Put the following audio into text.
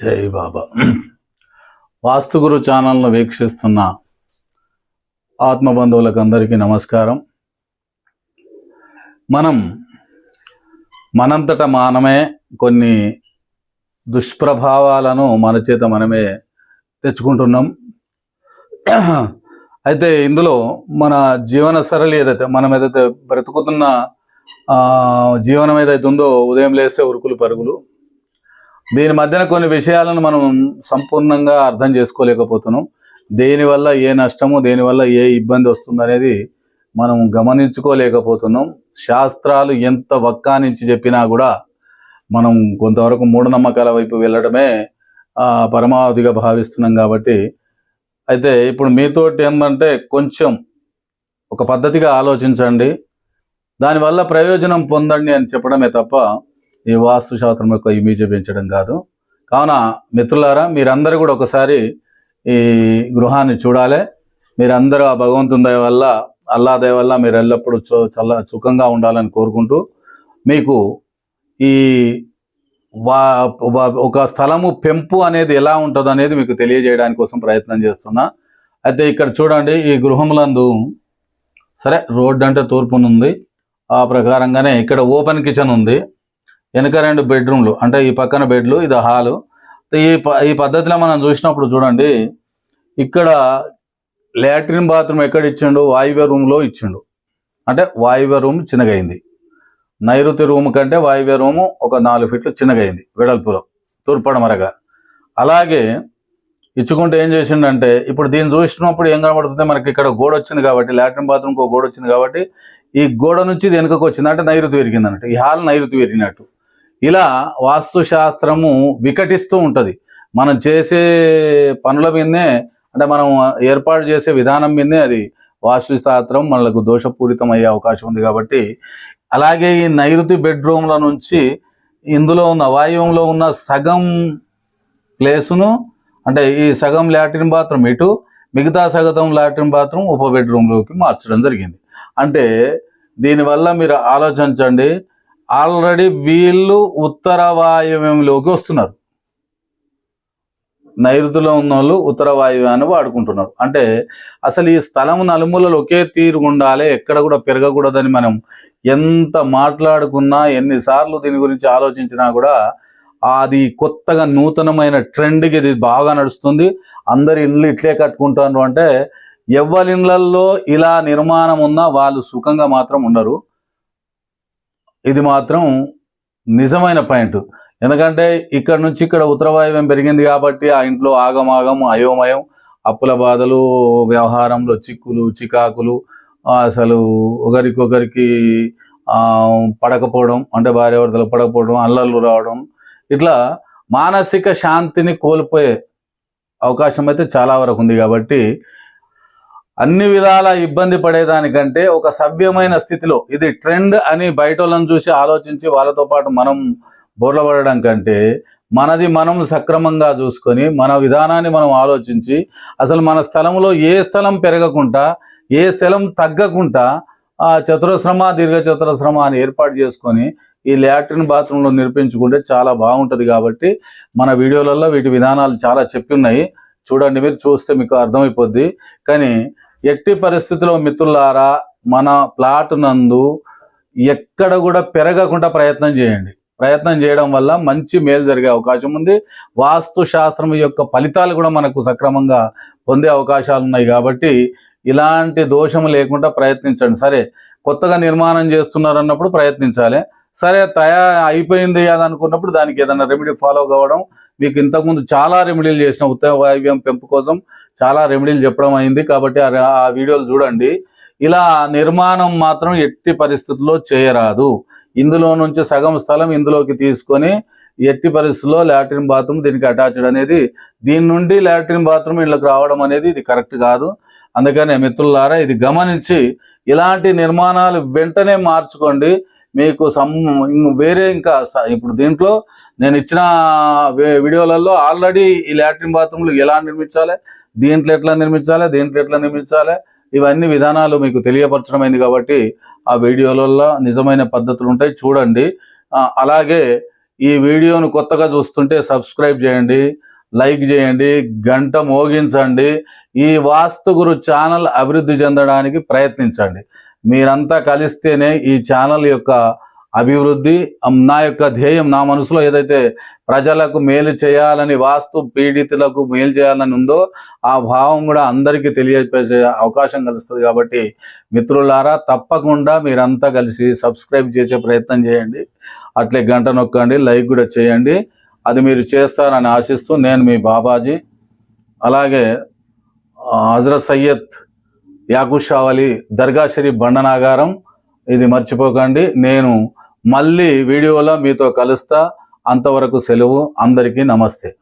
జై బాబా. వాస్తుగురు ఛానల్ను వీక్షిస్తున్న ఆత్మబంధువులకు అందరికీ నమస్కారం. మనం మనంతట మానమే కొన్ని దుష్ప్రభావాలను మన చేత మనమే తెచ్చుకుంటున్నాం. అయితే ఇందులో మన జీవన సరళి ఏదైతే మనం ఏదైతే బ్రతుకుతున్న జీవనం ఏదైతే ఉందో ఉదయం లేస్తే ఉరుకులు పరుగులు దీని మధ్యన కొన్ని విషయాలను మనం సంపూర్ణంగా అర్థం చేసుకోలేకపోతున్నాం. దేనివల్ల ఏ నష్టము దేనివల్ల ఏ ఇబ్బంది వస్తుందనేది మనం గమనించుకోలేకపోతున్నాం. శాస్త్రాలు ఎంత వక్కానించి చెప్పినా కూడా మనం కొంతవరకు మూఢనమ్మకాల వైపు వెళ్ళడమే పరమావధిగా భావిస్తున్నాం కాబట్టి. అయితే ఇప్పుడు మీతోటి ఏంటంటే కొంచెం ఒక పద్ధతిగా ఆలోచించండి. దానివల్ల ప్రయోజనం పొందండి అని చెప్పడమే తప్ప ఈ వాస్తు శాస్త్రం యొక్క ఇమేజ్ పెంచడం కాదు. కావున మిత్రులారా మీరందరూ కూడా ఒకసారి ఈ గృహాన్ని చూడాలి. మీరందరూ ఆ భగవంతుని దయ వల్ల అల్లా దయ వల్ల మీరు ఎల్లప్పుడూ చో చల్ల సుఖంగా ఉండాలని కోరుకుంటూ మీకు ఈ వా వా- ఒక స్థలము పెంపు అనేది ఎలా ఉంటుంది అనేది మీకు తెలియజేయడానికి కోసం ప్రయత్నం చేస్తున్నా. అయితే ఇక్కడ చూడండి ఈ గృహములందు సరే రోడ్డు అంటే తూర్పునుంది. ఆ ప్రకారంగానే ఇక్కడ ఓపెన్ కిచెన్ ఉంది వెనక రెండు బెడ్రూమ్లు అంటే ఈ పక్కన బెడ్లు ఇది హాలు. ఈ ఈ పద్ధతిలో మనం చూసినప్పుడు చూడండి ఇక్కడ లాట్రిన్ బాత్రూమ్ ఎక్కడ ఇచ్చిండు? వాయువ్య రూమ్లో ఇచ్చిండు. అంటే వాయువ్య రూమ్ చిన్నగైంది. నైరుతి రూమ్ కంటే వాయువ్య రూము ఒక నాలుగు ఫీట్లు చిన్నగైంది వెడల్పులో తూర్పడమరగా. అలాగే ఇచ్చుకుంటే ఏం చేసిండంటే ఇప్పుడు దీన్ని చూసినప్పుడు ఏం కనబడుతుంది? మనకి ఇక్కడ గోడ వచ్చింది కాబట్టి లాట్రిన్ బాత్రూమ్కి ఒక గోడ వచ్చింది కాబట్టి ఈ గోడ నుంచి ఇది వెనుకకు వచ్చింది అంటే నైరుతి విరిగింది అన్నట్టు ఈ హాల్ నైరుతి విరిగినట్టు. ఇలా వాస్తుశాస్త్రము వికటిస్తూ ఉంటుంది. మనం చేసే పనుల మీదనే అంటే మనం ఏర్పాటు చేసే విధానం మీదనే అది వాస్తుశాస్త్రం మనకు దోషపూరితం అయ్యే అవకాశం ఉంది కాబట్టి అలాగే ఈ నైరుతి బెడ్రూమ్ల నుంచి ఇందులో ఉన్న వాయువంలో ఉన్న సగం ప్లేసును అంటే ఈ సగం లాట్రిన్ బాత్రూమ్ ఇటు మిగతా సగతం లాట్రిన్ బాత్రూమ్ ఉప బెడ్రూమ్లోకి మార్చడం జరిగింది. అంటే దీనివల్ల మీరు ఆలోచించండి ఆల్రెడీ వీళ్ళు ఉత్తర వాయువ్యంలోకి వస్తున్నారు. నైరుతిలో ఉన్న వాళ్ళు ఉత్తర వాయువ్యాన్ని వాడుకుంటున్నారు. అంటే అసలు ఈ స్థలం నలుమూలలు ఒకే తీరు ఉండాలి ఎక్కడ కూడా పెరగకూడదని మనం ఎంత మాట్లాడుకున్నా ఎన్నిసార్లు దీని గురించి ఆలోచించినా కూడా అది కొత్తగా నూతనమైన ట్రెండ్కి ఇది బాగా నడుస్తుంది. అందరు ఇల్లు ఇట్లే కట్టుకుంటారు అంటే ఎవరి ఇళ్ళల్లో ఇలా నిర్మాణం ఉన్నా వాళ్ళు సుఖంగా మాత్రం ఉండరు. ఇది మాత్రం నిజమైన పాయింట్. ఎందుకంటే ఇక్కడ నుంచి ఇక్కడ ఉత్తరవాయువ్యం పెరిగింది కాబట్టి ఆ ఇంట్లో ఆగమాగం అయోమయం అప్పుల బాధలు వ్యవహారంలో చిక్కులు చికాకులు అసలు ఒకరికొకరికి పడకపోవడం అంటే భార్యాభర్తలు పడకపోవడం అల్లర్లు రావడం ఇట్లా మానసిక శాంతిని కోల్పోయే అవకాశం అయితే చాలా వరకు ఉంది కాబట్టి అన్ని విధాల ఇబ్బంది పడేదానికంటే ఒక సభ్యమైన స్థితిలో ఇది ట్రెండ్ అని బయట చూసి ఆలోచించి వాళ్ళతో పాటు మనం బోర్లపడడం కంటే మనది మనం సక్రమంగా చూసుకొని మన విధానాన్ని మనం ఆలోచించి అసలు మన స్థలంలో ఏ స్థలం పెరగకుండా ఏ స్థలం తగ్గకుండా ఆ చతురశ్రమ దీర్ఘ చతురశ్రమ అని ఏర్పాటు చేసుకొని ఈ ల్యాట్రిన్ బాత్రూంలో నిర్మించుకుంటే చాలా బాగుంటుంది కాబట్టి మన వీడియోలలో వీటి విధానాలు చాలా చెప్పి ఉన్నాయి. చూడండి మీరు చూస్తే మీకు అర్థమైపోద్ది. కానీ ఎట్టి పరిస్థితిలో మిత్రులారా మన ప్లాట్ నందు ఎక్కడ కూడా పెరగకుండా ప్రయత్నం చేయండి. ప్రయత్నం చేయడం వల్ల మంచి మేలు జరిగే అవకాశం ఉంది. వాస్తు శాస్త్రం యొక్క ఫలితాలు కూడా మనకు సక్రమంగా పొందే అవకాశాలు ఉన్నాయి కాబట్టి ఇలాంటి దోషం లేకుండా ప్రయత్నించండి. సరే కొత్తగా నిర్మాణం చేస్తున్నారు అన్నప్పుడు ప్రయత్నించాలి. సరే తయా అయిపోయింది అది అనుకున్నప్పుడు దానికి ఏదైనా రెమెడీ ఫాలో కావడం మీకు ఇంతకుముందు చాలా రెమెడీలు చేసిన ఉత్తమ వాయువ్యం పెంపు కోసం చాలా రెమెడీలు చెప్పడం అయింది కాబట్టి ఆ ఆ వీడియోలు చూడండి. ఇలా నిర్మాణం మాత్రం ఎట్టి పరిస్థితుల్లో చేయరాదు. ఇందులో నుంచి సగం స్థలం ఇందులోకి తీసుకొని ఎట్టి పరిస్థితుల్లో లాట్రిన్ బాత్రూమ్ దీనికి అటాచ్డ్ అనేది దీని నుండి లాట్రిన్ బాత్రూమ్ ఇళ్ళకి రావడం అనేది ఇది కరెక్ట్ కాదు. అందుకనే మిత్రులారా ఇది గమనించి ఇలాంటి నిర్మాణాలు వెంటనే మార్చుకోండి. మీకు సమ్ వేరే ఇంకా ఇప్పుడు దీంట్లో నేను ఇచ్చిన వీడియోలలో ఆల్రెడీ ఈ లాట్రిన్ బాత్రూమ్లు ఎలా నిర్మించాలి దీంట్లో ఎట్లా నిర్మించాలి దీంట్లో ఎట్లా నిర్మించాలి ఇవన్నీ విధానాలు మీకు తెలియపరచడమైంది కాబట్టి ఆ వీడియోలలో నిజమైన పద్ధతులు ఉంటాయి చూడండి. అలాగే ఈ వీడియోను కొత్తగా చూస్తుంటే సబ్స్క్రైబ్ చేయండి లైక్ చేయండి గంట మోగించండి ఈ వాస్తు గురు ఛానల్ అభివృద్ధి చెందడానికి ప్రయత్నించండి. మీరంతా కలిస్తేనే ఈ ఛానల్ యొక్క అభివృద్ధి నా యొక్క ధ్యేయం నా మనసులో ఏదైతే ప్రజలకు మేలు చేయాలని వాస్తు పీడితులకు మేలు చేయాలని ఉందో ఆ భావం కూడా అందరికీ తెలియజేసే అవకాశం కలుస్తుంది కాబట్టి మిత్రులారా తప్పకుండా మీరంతా కలిసి సబ్స్క్రైబ్ చేసే ప్రయత్నం చేయండి. అట్లే గంట నొక్కండి లైక్ కూడా చేయండి. అది మీరు చేస్తారని ఆశిస్తూ నేను మీ బాబాజీ అలాగే హజరత్ సయ్యద్ యాకుషావలి దర్గా షరీఫ్ బండనాగారం. ఇది మర్చిపోకండి. నేను మళ్ళీ వీడియోలో మీతో కలుస్తా. అంతవరకు సెలవు. అందరికీ నమస్తే.